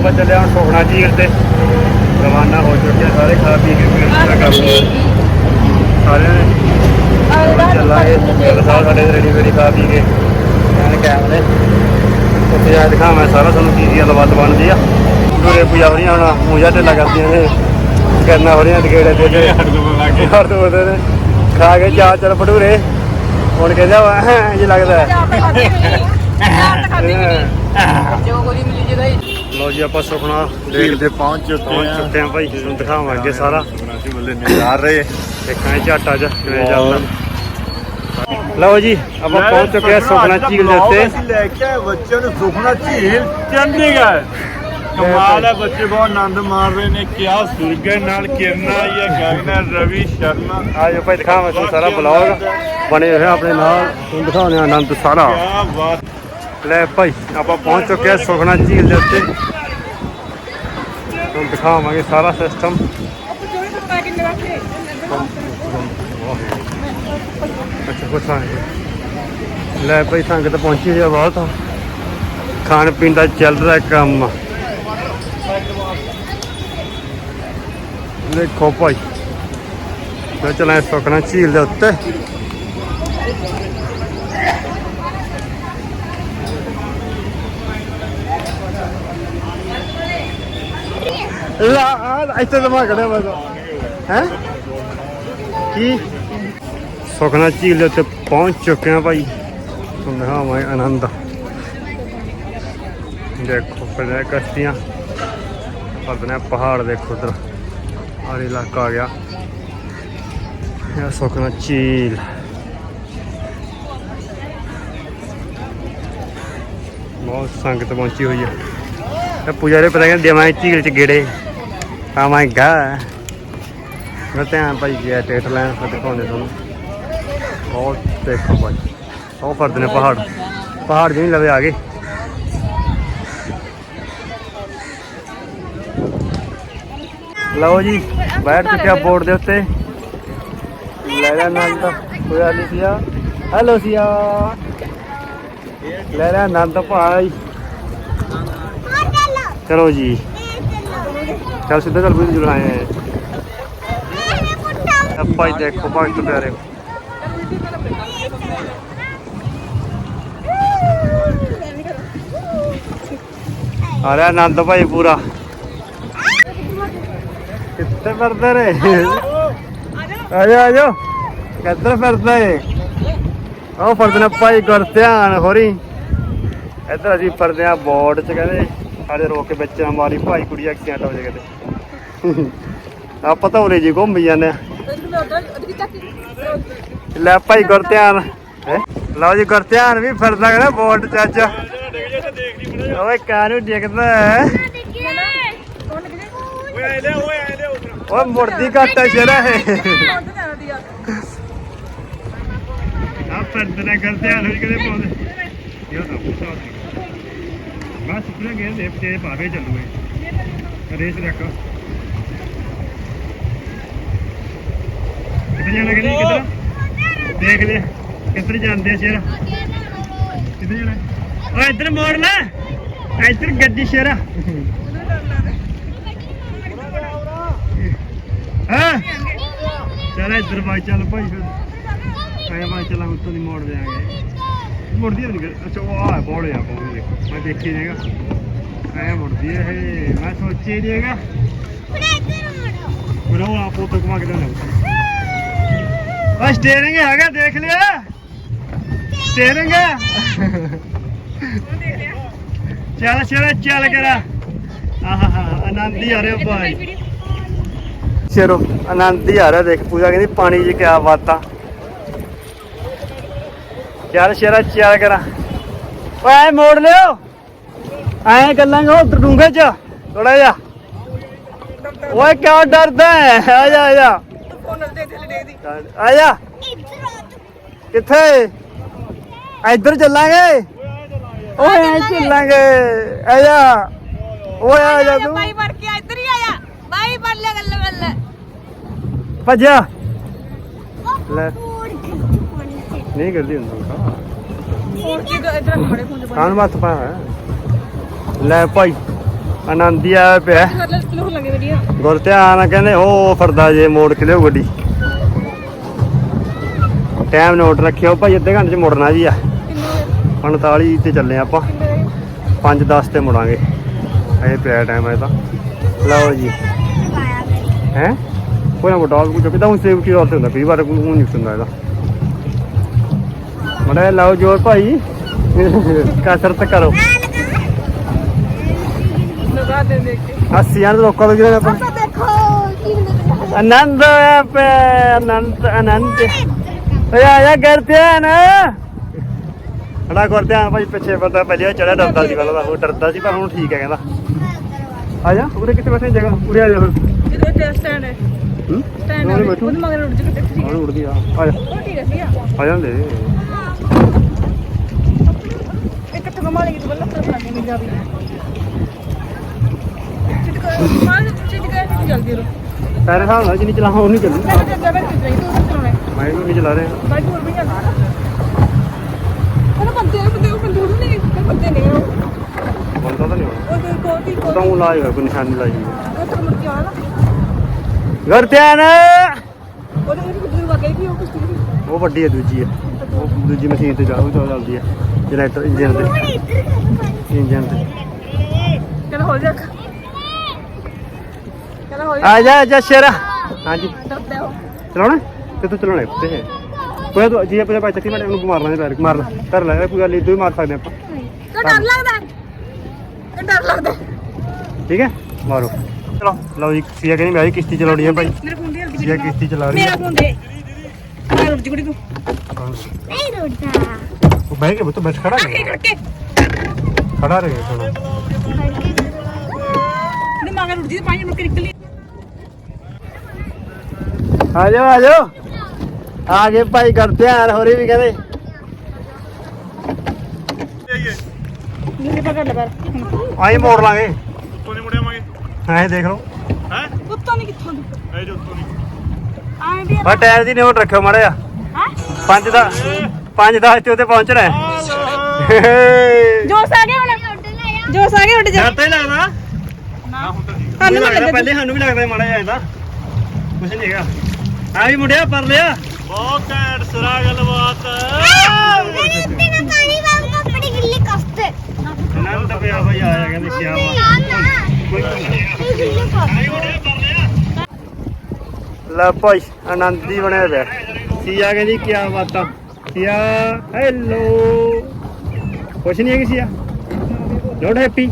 ਆਪਾਂ ਚੱਲੇ ਹਾਂ ਸੋਹਣਾ ਝੀਲ ਤੇ ਰਵਾਨਾ ਹੋ ਚੁੱਕੇ ਸਾਰੇ ਖਾ ਪੀ ਕੇ ਹੁਣ ਚੱਲਾਂਗੇ ਚੱਲ ਸਾਹਿਬ ਸਾਡੇ ਰੈਡੀ ਵੇਰੀ ਖਾ ਪੀ ਕੇ ਕੈਮਰੇ ਉੱਥੇ ਜਾ ਕੇ ਦਿਖਾਵਾਂ ਸਾਰਾ ਤੁਹਾਨੂੰ ਕੀ ਕੀ ਗੱਲਬਾਤ ਬਣਦੀ ਆ। ਦੂਰੇ ਪੂਜਾ ਹੋ ਰਹੀਆਂ ਹੁਣ ਪੂਜਾ ਢਿੱਲਾ ਕਰਦੀਆਂ ਨੇ। ਕਰਨਾ ਹੋ ਰਹੀਆਂ ਟਿਕੇੜੇ ਤੇ ਤੇ ਹਰ ਦੋ। ਨੇ। ਖਾ ਕੇ ਚਾਰ ਚਾਰ ਭਟੂਰੇ। ਹੁਣ ਕਹਿੰਦਾ ਵਾ ਜੀ ਲੱਗਦਾ। ਹੈ। ਜੋ ਗੋਲੀ ਮਿਲੀ ਜਿਹਦਾ ਲੋ ਜੀ ਆਪਾਂ ਸੁਖਣਾ ਦੇਖ ਤੇ ਪਹੁੰਚ ਚੁੱਕੇ ਪਹੁੰਚ ਚੁੱਕੇ ਹਾਂ ਭਾਈ। ਤੁਹਾਨੂੰ ਦਿਖਾਵਾਂਗੇ ਸਾਰਾ। ਅਸੀਂ ਬੱਲੇ ਨਜ਼ਾਰ। ਰਹੇ। ਦੇਖਾਂਗੇ ਝਾਟਾ ਜਾ ਕਿਵੇਂ ਚੱਲਦਾ ਲਓ ਜੀ ਆਪਾਂ ਪਹੁੰਚ ਚੁੱਕੇ ਹਾਂ ਸੁਖਣਾ ਝੀਲ ਦੇ ਉੱਤੇ। ਅਸੀਂ ਲੈ ਕੇ ਆਏ ਬੱਚਿਆਂ ਨੂੰ ਸੁਖਣਾ ਝੀਲ ਚੰਡੀਗੜ੍ਹ। ਕਮਾਲ ਹੈ ਬੱਚੇ ਬਹੁਤ ਆਨੰਦ ਮਾਰ ਰਹੇ ਨੇ। ਕਿਆ ਸੁਰਗੇ ਨਾਲ ਕਿਰਨਾ ਆਈ ਹੈ। ਗਗਨ ਰਵੀ ਸ਼ਰਮਾ। ਆਜੋ ਭਾਈ ਦਿਖਾਵਾਂ ਤੁਹਾਨੂੰ ਸਾਰਾ ਬਲੌਗ ਬਣੇ ਹੋਏ ਆ ਆਪਣੇ ਨਾਲ। ਤੁਹਾਨੂੰ ਦਿਖਾਉਂਦੇ ਆਨੰਦ ਸਾਰਾ। ਕਿਆ ਬਾਤ। ਲੈ ਭਾਈ ਆਪਾਂ ਪਹੁੰਚ ਚੁੱਕੇ ਹਾਂ ਸੁਖਣਾ ਝੀਲ ਦੇ ਉੱਤੇ। ਤੁਹਾਨੂੰ ਦਿਖਾਵਾਂਗੇ ਸਾਰਾ ਸਿਸਟਮ ਅੱਛਾ ਪੁੱਛਾਂਗੇ ਲੈ ਭਾਈ ਸੰਗਤ ਪਹੁੰਚੀ ਹੋਈ ਆ ਬਹੁਤ ਖਾਣ ਪੀਣ ਦਾ ਚੱਲ ਰਿਹਾ ਕੰਮ। ਦੇਖੋ ਭਾਈ, ਮੈਂ ਚਲਾਂ ਸੁਖਣਾ ਝੀਲ ਦੇ ਉੱਤੇ। ਲਾ, ਆ, ਇੱਥੇ ਤਾਂ ਖੜਿਆ ਮੈਂ ਹੈ? ਕੀ? ਸੁਖਨਾ ਝੀਲ ਦੇ ਉੱਤੇ ਪਹੁੰਚ ਚੁੱਕੇ ਆ ਭਾਈ। ਤੁਹਾਨੂੰ ਦਿਖਾਵਾਂ ਆਨੰਦ। ਦੇਖੋ ਫਿਰ ਕਸ਼ਤੀਆਂ। ਪਰਦਨੇ ਪਹਾੜ ਦੇਖੋ ਉਧਰ ਆਹ ਇਲਾਕਾ ਆ ਗਿਆ। ਇਹ ਸੁਖਨਾ ਝੀਲ। ਬਹੁਤ ਸੰਗਤ ਪਹੁੰਚੀ ਹੋਈ ਹੈ ਤੇ ਪੁਜਾਰੀ ਪਤਾ ਕਹਿੰਦੇ ਦੇਵਾਂ ਝੀਲ ਚ ਗੇੜੇ। Oh ਆਵਾਂਗਾ ਮੈਂ ਧਿਆਨ ਭਾਈ ਗਿਆ ਟੇਟ ਲੈਣ ਫਿਰ ਦਿਖਾਉਂਦੇ ਤੁਹਾਨੂੰ। ਬਹੁਤ ਦੇਖੋ ਭਾਈ ਉਹ ਕਰਦੇ ਨੇ ਪਹਾੜ। ਪਹਾੜ ਜਿਹੀ ਲਵੇ ਆ ਗਏ ਲਓ ਜੀ, ਬੈਠ ਚੁੱਕਿਆ ਬੋਰਡ ਦੇ ਉੱਤੇ। ਲੈ ਲੈ ਆਨੰਦ ਹੋਇਆ ਨਹੀਂ ਸੀਆ। ਹੈਲੋ ਸੀਆ। ਲੈ ਲੈ ਆਨੰਦ ਭਾਈ। ਚਲੋ ਜੀ। ਚੱਲ ਸਿੱਧਾ ਚੱਲ ਵੀ ਜੁਲਾਏ ਆਪਾਂ ਹੀ ਦੇਖੋ ਭਾਈ ਤੋਂ ਪਿਆਰੇ ਆ ਰਿਹਾ ਆਨੰਦ ਭਾਈ ਪੂਰਾ। ਕਿੱਥੇ ਫਿਰਦੇ ਰੇ ਆ ਜਾ ਆ ਕਿੱਧਰ ਫਿਰਦਾ ਏ ਉਹ ਫਿਰਦੇ ਨੇ ਭਾਈ ਗੁਰਧਿਆਨ ਹੋਰੀ। ਇੱਧਰ ਅਸੀਂ ਫਿਰਦੇ ਆ ਬੋਰਡ 'ਚ ਕਹਿੰਦੇ, ਸਾਡੇ ਰੋਕ ਕੇ ਵਿੱਚ ਮਾਰੀ ਭਾਈ ਕੁੜੀ ਐਕਸੀਡੈਂਟ ਹੋ ਜਾਏ ਕਿਤੇ। ਆਪਾਂ ਤਾਂ ਉਰੇ ਜੀ ਘੁੰਮ ਜਾਂਦੇ ਆ। ਲੈ ਭਾਈ ਗੁਰਧਿਆਨ ਹੈਂ? ਲਓ ਜੀ ਗੁਰਧਿਆਨ ਵੀ ਫਿਰਦਾ ਕਹਿੰਦਾ ਬੋਰਡ 'ਚ ਅੱਜ ਓਏ ਕਾਨੂੰ ਡਿੱਗਦਾ ਹੈ ਓਏ ਆਏ ਲੈ ਓਏ ਆਏ ਲੈ ਉਧਰ ਓਏ ਮੁਰਦੀ ਘਾਟਾ ਸ਼ਰਾ ਹੈ ਆ ਫਿਰਦੇ ਨੇ ਗੁਰਧਿਆਨ ਹੋਈ ਕਦੇ ਪਾਉਂਦੇ ਯੋ ਤਾਂ ਪੁੱਛਾ ਬਸ ਸੁਪਨਾ ਗਏ ਦੇ ਤੇ ਭਾਵੇਂ ਚੱਲੂਏ। ਰੇਸ ਰੱਖ। ਕਿੱਥੇ ਜਾਣਾ ਕਿ ਕਿੱਧਰ? ਦੇਖ ਲੈ ਕਿੱਧਰ ਜਾਂਦੇ ਆ ਸ਼ੇਰ? ਕਿੱਧਰ ਜਾਣਾ? ਓਏ ਇੱਧਰ ਮੋੜ ਲੈ। ਇੱਧਰ ਗੱਡੀ ਸ਼ੇਰਾ। ਹਾਂ? ਚੱਲ ਇੱਧਰ ਬਾਈ ਚੱਲ ਭਾਈ ਫਿਰ। ਆਇਆ ਬਾਈ ਚੱਲਾਂ ਉੱਤੋਂ ਦੀ ਮੋੜ ਦੇਾਂਗੇ ਮੁੜਦੀ ਨਹੀਂ ਗੱਲ ਅੱਛਾ ਉਹ ਆ ਬੋਲੇ ਆ ਬੋਲੇ ਮੈਂ ਦੇਖੀ ਨਹੀਂਗਾ ਆਇਆ ਮੁੜਦੀ ਹੈ ਇਹ। ਮੈਂ ਸੋਚੀ ਨਹੀਂਗਾ ਮੇਰਾ ਉਹ ਆਪੋ ਤੋਂ ਘੁਮਾ ਕੇ ਦੇਣਾ ਸਟੀਅਰਿੰਗ ਹੈਗਾ, ਦੇਖ ਲਿਆ। ਸਟੀਅਰਿੰਗ ਚੱਲ ਚੱਲ ਚੱਲ ਕਰਾ। ਆਹਾ ਆਨੰਦ ਹੀ ਆ ਰਿਹਾ ਭਾਈ। ਸ਼ੇਰੋ, ਆਨੰਦ ਹੀ ਆ ਰਿਹਾ ਦੇਖ, ਪੂਜਾ ਕਹਿੰਦੀ ਪਾਣੀ 'ਚ ਕਿਆ ਬਾਤਾਂ ਚੱਲ ਸ਼ੇਰਾ, ਚੱਲ ਕਰਾਂ। ਓਏ ਮੋੜ ਲਿਓ। ਐ ਗੱਲਾਂ ਉਹ ਡੂੰਘੇ 'ਚ ਥੋੜਾ ਜਿਹਾ। ਓਏ, ਕਿਉਂ ਡਰਦਾ ਹੈ? ਆ ਜਾ ਆ ਜਾ। ਆ ਜਾ ਕਿੱਥੇ? ਇੱਧਰ ਚੱਲਾਂਗੇ? ਓਏ ਐ ਚੱਲਾਂਗੇ। ਆ ਜਾ ਓਏ ਆ ਜਾ ਤੂੰ। ਬਾਈ ਵੜ ਕੇ ਇੱਧਰ ਹੀ ਆਇਆ। ਬਾਈ ਬੱਲੇ ਗੱਲੇ ਬੱਲੇ ਭੱਜਿਆ। ਲੈ। ਨਹੀਂ ਕਰਦੀ ਹੁੰਦਾ ਹੋਰ ਕੀ ਇੱਧਰ ਖੜੇ ਹੁੰਦੇ ਹੋਇਆ। ਲੈ ਭਾਈ ਆਨੰਦ ਹੀ ਆਇਆ ਪਿਆ। ਗੁਰ ਧਿਆਨ ਕਹਿੰਦੇ ਉਹ ਫਰਦਾ ਜੇ ਮੋੜ ਕੇ ਲਿਓ ਗੱਡੀ। ਟਾਈਮ ਨੋਟ ਰੱਖਿਓ ਭਾਈ ਅੱਧੇ ਘੰਟੇ ਚ ਮੁੜਨਾ ਜੀ ਆ। 45 ਤੇ ਚੱਲੇ ਆਪਾਂ। 5:10 ਤੇ ਮੁੜਾਂਗੇ। ਇਹ ਪਿਆ ਟਾਈਮ ਹੈ ਤਾਂ। ਲਓ ਜੀ। ਹੈ? ਕੋਈ ਨਾ ਬਟਾ ਕੁਝ ਕਿਦਾਂ ਸੇਵ ਕੀ ਹੁੰਦਾ? ਕਈ ਵਾਰ ਕੋਈ ਨਹੀਂ ਹੁੰਦਾ ਇਹਦਾ। ਮੜਾ ਲਾਓ ਜੋਰ ਭਾਈ। ਕਸਰਤ ਕਰੋ। ਲਗਾ ਦੇ ਦੇਖ ਦੇ ਲੋਕਾਂ ਤੋਂ ਜਿਹੜੇ ਆਪਾਂ ਦੇਖੋ ਆਨੰਦ ਆਨੰਦ ਆਨੰਦ। ਓਏ ਆ ਜਾ ਘਰ ਧਿਆਨ। ਖੜਾ ਕਰ ਧਿਆਨ ਭਾਈ ਪਿੱਛੇ ਪਤਾ ਪਹਿਲੇ ਚੜਾ ਡਰਦਾ ਸੀ ਪਹਿਲਾਂ ਤਾਂ ਉਹ ਡਰਦਾ ਸੀ ਪਰ ਹੁਣ ਠੀਕ ਹੈ ਕਹਿੰਦਾ। ਆ ਜਾ ਉਰੇ ਕਿੱਥੇ ਬੈਠੇ ਜਗ੍ਹਾ? ਉਰੇ ਆ ਜਾ ਫਿਰ। ਇਹਦੇ ਤੇ ਸਟੈਂਡ ਹੈ। ਹੂੰ? ਸਟੈਂਡ ਹੈ। ਉਹਦੇ ਮਗਰ ਉੱਡ ਜਿੱਥੇ ਠੀਕ ਹੁਣ ਉੜਦੀ ਆ ਆ ਜਾ। ਉਹ ਠੀਕ ਹੈ ਸੀਗਾ ਆ ਜਾਂਦੇ। ਇੱਕ ਕਿੱਥੇ ਘੁਮਾ ਲਈ ਤੂੰ ਬੱਲਾ ਤੇ ਬਣਾ ਕੇ ਜਾ ਵੀ। ਚਿਟਕਾ ਮਾਰ ਚਿਟਕਾ ਨਹੀਂ ਜਲਦੀ ਰੋ। ਪੈਰੇ ਹਿਸਾਬ ਨਾਲ ਜਿੰਨੀ ਚਲਾਵਾਂ ਉਨੀ ਚੱਲੂ। ਮੈਂ ਹੈ। ਵੀ ਚਲਾ ਰਿਹਾ। ਉਹ ਬੰਦੇ ਉਹ ਉਹ ਉਹ ਤਾਂ ਨਹੀਂ ਹੋਣਾ ਉਹ ਉਹ ਤਾਂ ਉਹ ਲਾਈ ਹੋਇਆ ਕੋਈ ਨਿਸ਼ਾਨੀ ਲਾਈ ਹੋਈ। ਉਹ ਨਾ ਘਰ ਧਿਆਨ ਉਹ ਉਹ ਵੱਡੀ ਹੈ ਦੂਜੀ ਹੈ। ਉਹ ਦੂਜੀ ਮਸ਼ੀਨ ਤੇ ਚਾਹੂ ਚਾਹ ਚੱਲਦੀ ਹੈ। ਜਨਰੇਟਰ ਇੰਜਨ ਤੇ। ਇੰਜਨ ਤੇ। ਕਹਿੰਦਾ ਹੋ ਜਾ। ਹੋ ਜਾ ਆ ਜਾ ਸ਼ੇਰਾ। ਹਾਂਜੀ। ਚਲਾਉਣਾ? ਤੇ ਤੂੰ ਚਲਾਉਣਾ ਤੇ ਕੋਈ ਤੂੰ ਜੀ ਆਪਣੇ ਭਾਈ ਚੱਕੀ ਮੈਂ ਉਹਨੂੰ ਮਾਰਨਾ ਨਹੀਂ ਪੈਰ। ਮਾਰਨਾ ਕਰ ਲੈ ਕੋਈ ਗੱਲ ਨਹੀਂ ਤੂੰ ਹੀ ਮਾਰ ਸਕਦੇ ਆਪਾਂ। ਤਾਂ ਡਰ ਲੱਗਦਾ? ਇਹ ਡਰ ਲੱਗਦਾ? ਠੀਕ ਹੈ? ਮਾਰੋ। ਚਲੋ ਲਓ ਜੀ ਸੀਆ ਕਹਿੰਦੀ ਮੈਂ ਵੀ ਕਿਸ਼ਤੀ ਚਲਾਉਣੀ ਹੈ ਭਾਈ। ਮੇਰੇ ਫੋਨ ਦੀ ਹਲਦੀ ਸੀਆ ਕਿਸ਼ਤੀ ਚਲਾ ਰਹੀ ਮੇਰਾ ਹੈ ਫੋਨ ਦੇ। ਮੈਂ ਰੁੱਟ ਜੁੜੀ ਤੂੰ। ਨਹੀਂ ਰੋਟਾ ਉਹ ਬਹਿ ਕੇ ਬੁੱਤ ਬੈਠ ਖੜਾ ਰਹੇ ਖੜਾ ਰਹੇ ਥੋੜਾ ਨਹੀਂ ਮਗਰ ਉੱਡ ਜੀ ਤੇ ਪਾਣੀ ਮੁੜ ਕੇ ਨਿਕਲੀ। ਆ ਜਾਓ ਆ ਜਾਓ ਆ ਗਏ ਭਾਈ ਘਰ ਧਿਆਨ ਹੋ ਰਹੀ ਵੀ ਕਹਿੰਦੇ। ਮੇਰੇ ਪਕੜ ਲੈ ਪਰ ਆਈ ਮੋੜ ਲਾਂਗੇ। ਉੱਤੋਂ ਨਹੀਂ ਮੁੜਿਆਵਾਂਗੇ ਐਂ ਦੇਖ ਲਓ। ਹੈ? ਕੁੱਤਾ ਨਹੀਂ ਕਿੱਥੋਂ ਦੀ? ਇਹ ਜੋ ਉੱਤੋਂ ਨਹੀਂ। ਆਏ ਵੀ ਬਾ ਟਾਇਰ ਦੀ ਨੋਟ ਰੱਖਿਓ ਮਾੜਾ ਜਿਹਾ। ਹਾਂ? ਪੰਜ ਦਾ ਪੰਜ ਦਾ ਤੇ ਉੱਤੇ ਪਹੁੰਚਣਾ ਹੈ। ਜੋਸ ਆ ਗਿਆ ਹੁਣ? ਜੋਸ ਆ ਗਿਆ ਉੱਡ ਜਾ ਤਾਂ ਹੀ ਲੱਗਦਾ ਨਾ। ਹੁਣ ਤਾਂ ਠੀਕ ਲੱਗਦਾ ਪਹਿਲੇ ਸਾਨੂੰ ਵੀ ਲੱਗਦਾ ਮਾੜਾ ਜਿਹਾ ਇਹਦਾ। ਕੁਛ ਨਹੀਂ ਹੈਗਾ। ਆ ਵੀ ਮੁੰਡਿਆ ਪਰ ਲਿਆ। ਬਹੁਤ ਘੈਂਟ ਸਰਾ ਗੱਲਬਾਤ। ਆਨੰਦ ਪਿਆ ਆਇਆ ਕਹਿੰਦੇ ਕਸਤੇ ਲੈ ਭਾਈ ਆਨੰਦ ਦੀ ਬਣਿਆ ਪਿਆ। ਸੀਆ ਕਹਿੰਦੀ ਕਿਆ ਬਾਤਾਂ ਸੀਆ ਹੈਲੋ। ਕੁਛ ਨਹੀਂ ਹੈ ਸੀਆ। ਨੋਟ ਹੈਪੀ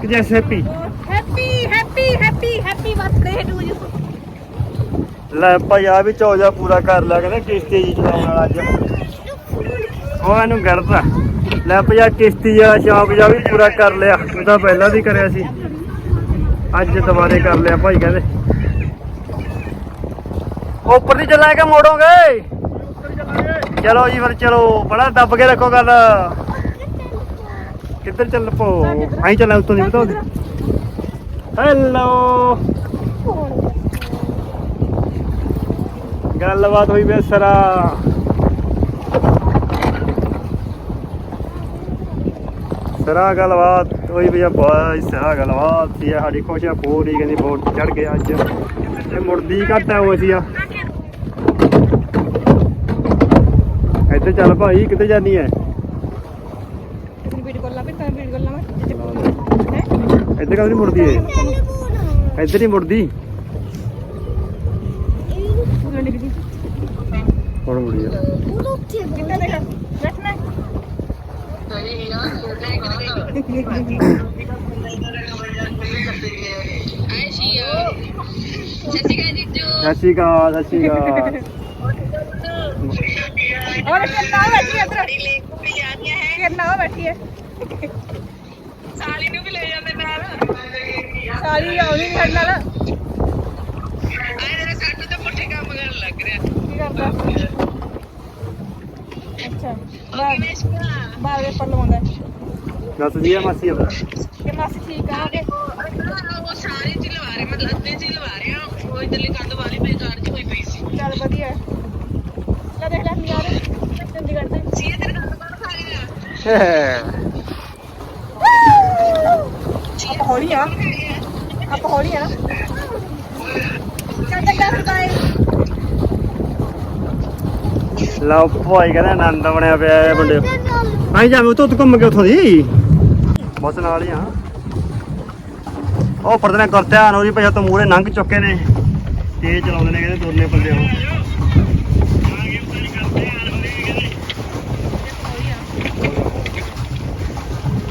ਕਿ ਜੈਸੇ happy happy happy happy birthday to you ਲੈ ਭਾਈ ਆ ਵੀ ਚੌਜਾ ਪੂਰਾ ਕਰ ਲਿਆ ਕਹਿੰਦੇ ਕਿਸ਼ਤੀ ਜੀ ਚਲਾਉਣ ਵਾਲਾ ਅੱਜ। ਉਹ ਇਹਨੂੰ ਗੜਦਾ। ਲੈ ਭਈਆ ਕਿਸ਼ਤੀ ਵਾਲਾ ਸ਼ੌਂਕ ਜਾ ਵੀ ਪੂਰਾ ਕਰ ਲਿਆ। ਉਹ ਤਾਂ ਪਹਿਲਾਂ ਵੀ ਕਰਿਆ ਸੀ। ਅੱਜ ਦੁਬਾਰੇ ਕਰ ਲਿਆ ਭਾਈ ਕਹਿੰਦੇ। ਉੱਪਰ ਦੀ ਚੱਲਾਂਗੇ ਮੋੜੋਗੇ? ਚਲੋ ਜੀ ਫਿਰ ਚਲੋ, ਬੜਾ ਦੱਬ ਕੇ ਰੱਖੋ ਗੱਲ। ਕਿੱਧਰ ਚੱਲ ਪੋ? ਆਈ ਚੱਲਾਂ, ਉੱਤੋਂ ਦੀ ਬਤਾਓ ਹੈਲੋ ਗੱਲਬਾਤ ਹੋਈ ਬੇਸਰਾ ਸਰਾ। ਗੱਲਬਾਤ ਹੋਈ ਵੀ ਬਾਈ ਸਰਾ ਗੱਲਬਾਤ ਸੀ ਸਾਡੀ ਖੁਸ਼ੀਆਂ ਪੂਰੀ ਕਹਿੰਦੀ ਬੋਟ ਚੜ ਗਿਆ ਅੱਜ। ਇਹ ਮੁੜਦੀ ਘੱਟ ਆ ਉਹ ਅਸੀਂ ਆ। ਇੱਥੇ ਚੱਲ ਭਾਈ ਕਿੱਥੇ ਜਾਨੀ ਹੈ। ਇੱਧਰ ਕਦੋਂ ਨਹੀਂ ਮੁੜਦੀ ਏ? ਇੱਧਰ ਨਹੀਂ ਮੁੜਦੀ ਬੋਲਣ ਲੱਗੀ ਹੁਣ ਮੁੜੀ ਆ ਸਤਿ ਸ਼੍ਰੀ ਅਕਾਲ ਸਤਿ ਸ਼੍ਰੀ ਅਕਾਲ। ਔਰ ਕਿੰਨਾ ਬੈਠੀ ਹੈ ਤੇਰੀ ਲੀਕ ਵੀ ਜਾਂਦੀਆਂ ਹੈ ਕਿੰਨਾ ਬੈਠੀ ਹੈ ਸਾਲੀ ਨੂੰ ਵੀ ਲੈ ਜਾਂਦੇ ਨਾਲ ਸਾਲੀ ਆਉਣੀ ਨਹੀਂ ਸਾਡੇ ਨਾਲ। ਕਰਨ ਲੱਗ ਰਿਹਾ। ਕੀ ਕਰਦਾ ਅੱਛਾ ਬਾਹਰ ਬਾਹਰ ਵੇ ਪਰ ਲਵਾਉਂਦਾ। ਦੱਸ ਜੀ ਆ ਮਾਸੀ ਆ ਕਿ ਮਾਸੀ ਠੀਕ ਆ ਉਹ ਸਾਰੇ ਚ ਲਵਾ ਰਹੇ ਮਤਲਬ ਅੱਧੇ ਚ ਹੀ ਲਵਾ ਰਹੇ। ਆ ਉਹ ਇਧਰਲੀ ਕੰਧ ਵਾਲੀ ਮੇਰੀ ਕਾਰ ਚ ਹੋਈ ਪਈ ਸੀ। ਚੱਲ ਵਧੀਆ। ਲੈ ਦੇਖ ਲੈ ਯਾਰ ਚੰਡੀਗੜ੍ਹ ਦੇ। ਸੀ ਇਹ ਤੇਰੇ ਕੰਧ ਬਾਹਰ ਖਾ ਗਿਆ ਹੌਲੀ ਹੌਲੀ ਆ। ਆਪਾਂ ਹੌਲੀ ਆ। ਚੱਲ ਫਿਰ ਬਾਏ ਲਓ ਭਾਈ ਕਹਿੰਦਾ ਆਨੰਦ ਬਣਿਆ ਪਿਆ ਹੈ ਮੁੰਡੇ। ਆਈ ਜਾਵੇਂ ਉੱਤੋਂ ਉੱਤੋਂ ਘੁੰਮ ਕੇ ਉੱਥੋਂ ਦੀ। ਬਸ ਨਾਲ ਹੀ ਆ। ਉਹ ਪਰਦਨੇ ਕਰ ਧਿਆਨ ਹੋ ਜੀ ਭਾਈ ਤੋਂ ਮੂਰੇ ਲੰਘ ਚੁੱਕੇ ਨੇ। ਤੇਜ਼ ਚਲਾਉਂਦੇ ਨੇ ਕਹਿੰਦੇ ਦੋਨੇ ਬੰਦੇ ਉਹ।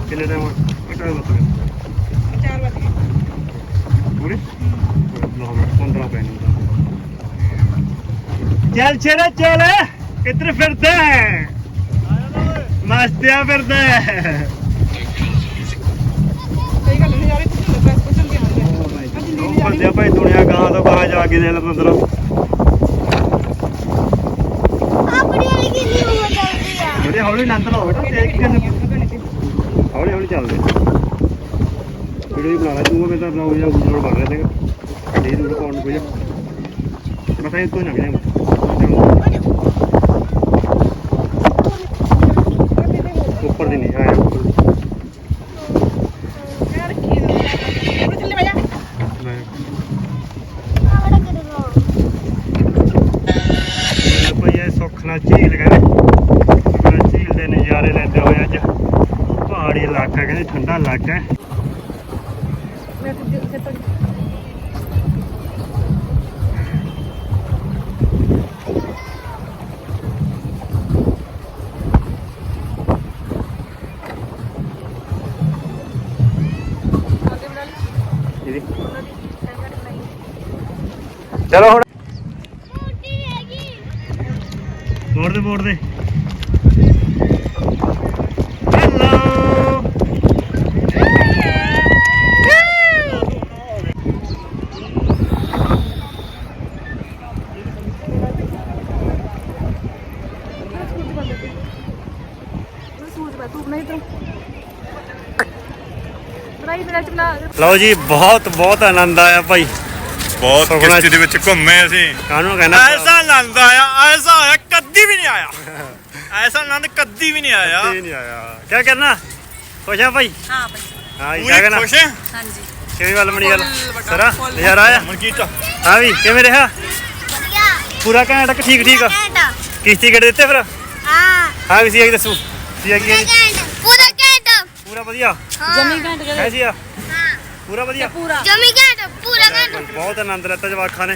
ਕਿੰਨੇ ਟਾਈਮ ਟਾਈਮ ਲੱਗ ਗਿਆ। 4 ਵਜੇ ਪੂਰੇ? 15 ਪੈਣੇ ਚੱਲ ਛੇੜਾ ਚੱਲ। ਕਿੱਧਰ ਫਿਰਦਾ ਹੈ। ਮਸਤਿਆ ਫਿਰਦਾ ਹੈ। ਉਹ ਭਾਈ ਦੁਨੀਆ ਗਾਂ ਤੋਂ ਗਾਂ ਜਾ ਕੇ ਦੇ ਮਤਲਬ ਆਪਣੀ ਵਾਲੀ ਕਿੰਨੀ ਹੋ ਜਾਂਦੀ ਆ? ਜਿਹੜੇ ਹੌਲੀ ਨੰਦ ਲਾਓ ਬੇਟਾ ਤੇਜ਼ ਕਿੰਨੇ ਹੌਲੀ ਹੌਲੀ ਚੱਲਦੇ। ਵੀਡੀਓ ਬਣਾ ਲੈ ਤੂੰ ਮੈਂ ਤਾਂ ਬਲੌਗ ਜਾਂ ਵੀਡੀਓ ਬਣ ਰਿਹਾ ਸੀਗਾ ਇਹ ਦੂਰ ਪਾਉਣ ਨੂੰ ਕੋਈ ਮੈਂ ਤਾਂ ਇਹ ਤੋਂ ਨਾ ਗਿਆ ਉੱਪਰ ਦੀ ਨਹੀਂ ਆਇਆ ਉੱਪਰ ਯਾਰ ਕੀ ਉਹ ਥੱਲੇ ਬੈਠਾ ਮੈਂ ਆਵੜਾ ਕਰੂਗਾ ਭਾਈ ਇਹ ਸੁੱਖ ਨਾਲ ਝੀਲ ਕਹਿੰਦੇ ਸੁੱਖ ਨਾਲ ਝੀਲ ਦੇ ਨਜ਼ਾਰੇ ਲੈਂਦੇ ਹੋਏ ਅੱਜ ਪਹਾੜੀ ਇਲਾਕਾ ਕਹਿੰਦੇ ਠੰਡਾ ਇਲਾਕਾ ਹੈ ਮੈਂ ਤੇ ਉੱਥੇ ਤੋਂ ਇਹਦੀ ਚਲੋ ਹੁਣ ਛੋਟੀ ਹੈਗੀ ਮੋੜ ਦੇ ਮੋੜ ਦੇ ਹੈਲੋ ਸੂਝ ਬੈ ਤੂੰ ਨਹੀਂ ਤੂੰ ਬਣਾਈ ਮੇਰਾ ਚਮਨਾ ਲਓ ਜੀ ਬਹੁਤ ਬਹੁਤ ਆਨੰਦ ਆਇਆ ਭਾਈ। ਬਹੁਤ ਸੁਖਨਾ ਕਿਸ਼ਤੀ ਦੇ ਵਿੱਚ ਘੁੰਮੇ ਅਸੀਂ। ਕਾਹਨੂੰ ਕਹਿੰਦਾ? ਐਸਾ ਆਨੰਦ ਆਇਆ ਐਸਾ ਆਇਆ ਕਦੀ ਵੀ ਨਹੀਂ ਆਇਆ। ਐਸਾ ਆਨੰਦ ਕਦੀ ਵੀ ਨਹੀਂ ਆਇਆ। ਨਹੀਂ ਆਇਆ। ਕੀ ਕਰਨਾ? ਖੁਸ਼ ਆ ਭਾਈ? ਹਾਂ ਬਈ ਹਾਂ ਜੀ ਪੂਰੇ ਖੁਸ਼ ਹੈ? ਹਾਂਜੀ। ਕਿਵੇਂ ਗੱਲ ਬਣੀ ਗੱਲ ਸਰਾ। ਨਜ਼ਾਰਾ ਆਇਆ? ਮਨਕੀਤ ਹਾਂ ਵੀ ਕਿਵੇਂ ਰਿਹਾ? ਵਧੀਆ। ਪੂਰਾ ਘੈਂਟ ਕਿ ਠੀਕ ਠੀਕ ਆ? ਘੰਟਾ ਕਿਸ਼ਤੀ ਕਿਹੜੇ ਦਿੱਤੇ ਫਿਰ? ਹਾਂ। ਹਾਂ ਵੀ ਸੀ ਆਗੀ ਦੱਸੋ। ਸੀ ਘੰਟਾ ਪੂਰਾ ਘੰਟਾ। ਪੂਰਾ ਵਧੀਆ। ਜਮੀ ਘੰਟ ਹੈ ਸੀ ਆ। ਪੂਰਾ ਵਧੀਆ। ਪੂਰਾ। ਜਮੀ ਘੰਟਾ ਪੂਰਾ ਘੰਟਾ। ਬਹੁਤ ਆਨੰਦ ਲੈਤਾ ਜਵਾਖਾਂ ਨੇ।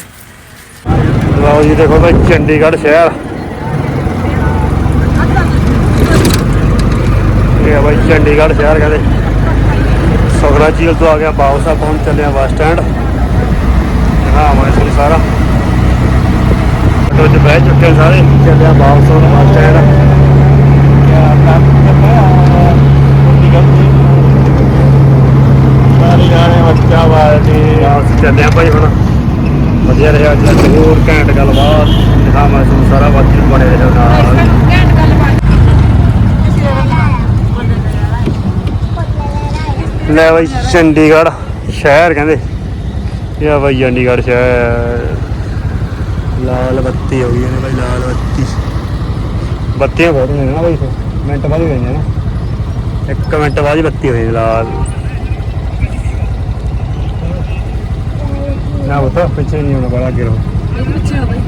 ਲਓ ਜੀ ਦੇਖੋ ਭਾਈ ਚੰਡੀਗੜ੍ਹ ਸ਼ਹਿਰ। ਇਹ ਆ ਭਾਈ ਚੰਡੀਗੜ੍ਹ ਸ਼ਹਿਰ ਕਹਿੰਦੇ। ਸਗਰਾ ਝੀਲ ਤੋਂ ਆ ਗਿਆ ਵਾਪਸ ਆਪਾਂ ਹੁਣ ਚੱਲੇ ਆ ਬੱਸ ਸਟੈਂਡ। ਹਾਂ ਮੈਂ ਤੁਹਾਨੂੰ ਸਾਰਾ। ਆਟੋ 'ਚ ਬਹਿ ਚੁੱਕੇ ਸਾਰੇ ਚੱਲੇ ਆ ਵਾਪਸ ਹੁਣ ਬੱਸ ਸਟੈਂਡ। ਸਾਰੇ ਬੱਚਾ ਵਾਲੀ ਵਾਪਸ ਚੱਲੇ ਆ ਭਾਈ ਹੁਣ। ਵਧੀਆ ਰਿਹਾ ਅੱਜ ਜ਼ਰੂਰ ਘੈਂਟ ਗੱਲਬਾਤ। ਹਾਂ ਮੈਂ ਤੁਹਾਨੂੰ ਸਾਰਾ ਬਾਕੀ ਬਣੇ ਰਹੋ ਨਾਲ। ਲੈ ਬਾਈ, ਚੰਡੀਗੜ੍ਹ ਸ਼ਹਿਰ ਕਹਿੰਦੇ। ਇਹ ਆ ਬਾਈ ਚੰਡੀਗੜ੍ਹ ਸ਼ਹਿਰ। ਲਾਲ ਬੱਤੀ ਹੋ ਗਈ ਨੇ ਬਾਈ, ਲਾਲ ਬੱਤੀ। ਬੱਤੀਆਂ ਬਹੁਤ ਨੇ ਨਾ ਬਾਈ ਮਿੰਟ ਬਾਅਦ ਹੀ ਗਈਆਂ ਨਾ। ਇੱਕ ਮਿੰਟ ਬਾਅਦ ਹੀ ਬੱਤੀ ਹੋਈ ਲਾਲ। ਨਾ ਬਤਾ ਪਿੱਛੇ ਨਹੀਂ ਹੋਣਾ ਬੜਾ ਅੱਗੇ ਰਹੋ ਇਹ ਪਿੱਛੇ ਹੋ ਬਈ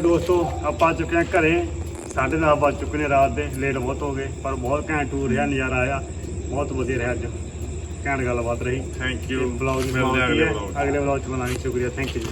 ਦੋਸਤੋ ਆਪਾਂ ਆ ਚੁੱਕੇ ਹਾਂ ਘਰੇ। ਸਾਢੇ ਦਸ ਵੱਜ ਚੁੱਕੇ ਨੇ ਰਾਤ ਦੇ। ਲੇਟ ਬਹੁਤ ਹੋ ਗਏ ਪਰ ਬਹੁਤ ਘੈਂਟ ਟੂਰ ਰਿਹਾ ਨਜ਼ਾਰਾ ਆਇਆ। ਬਹੁਤ ਵਧੀਆ ਰਿਹਾ ਅੱਜ। ਘੈਂਟ ਗੱਲਬਾਤ ਰਹੀ। ਥੈਂਕ ਯੂ ਬਲੌਗ ਮਿਲਦੇ ਅਗਲੇ 'ਚ। ਅਗਲੇ ਬਲੌਗ ਚ ਬਣਾਉਣੀ ਸ਼ੁਕਰੀਆ। Thank you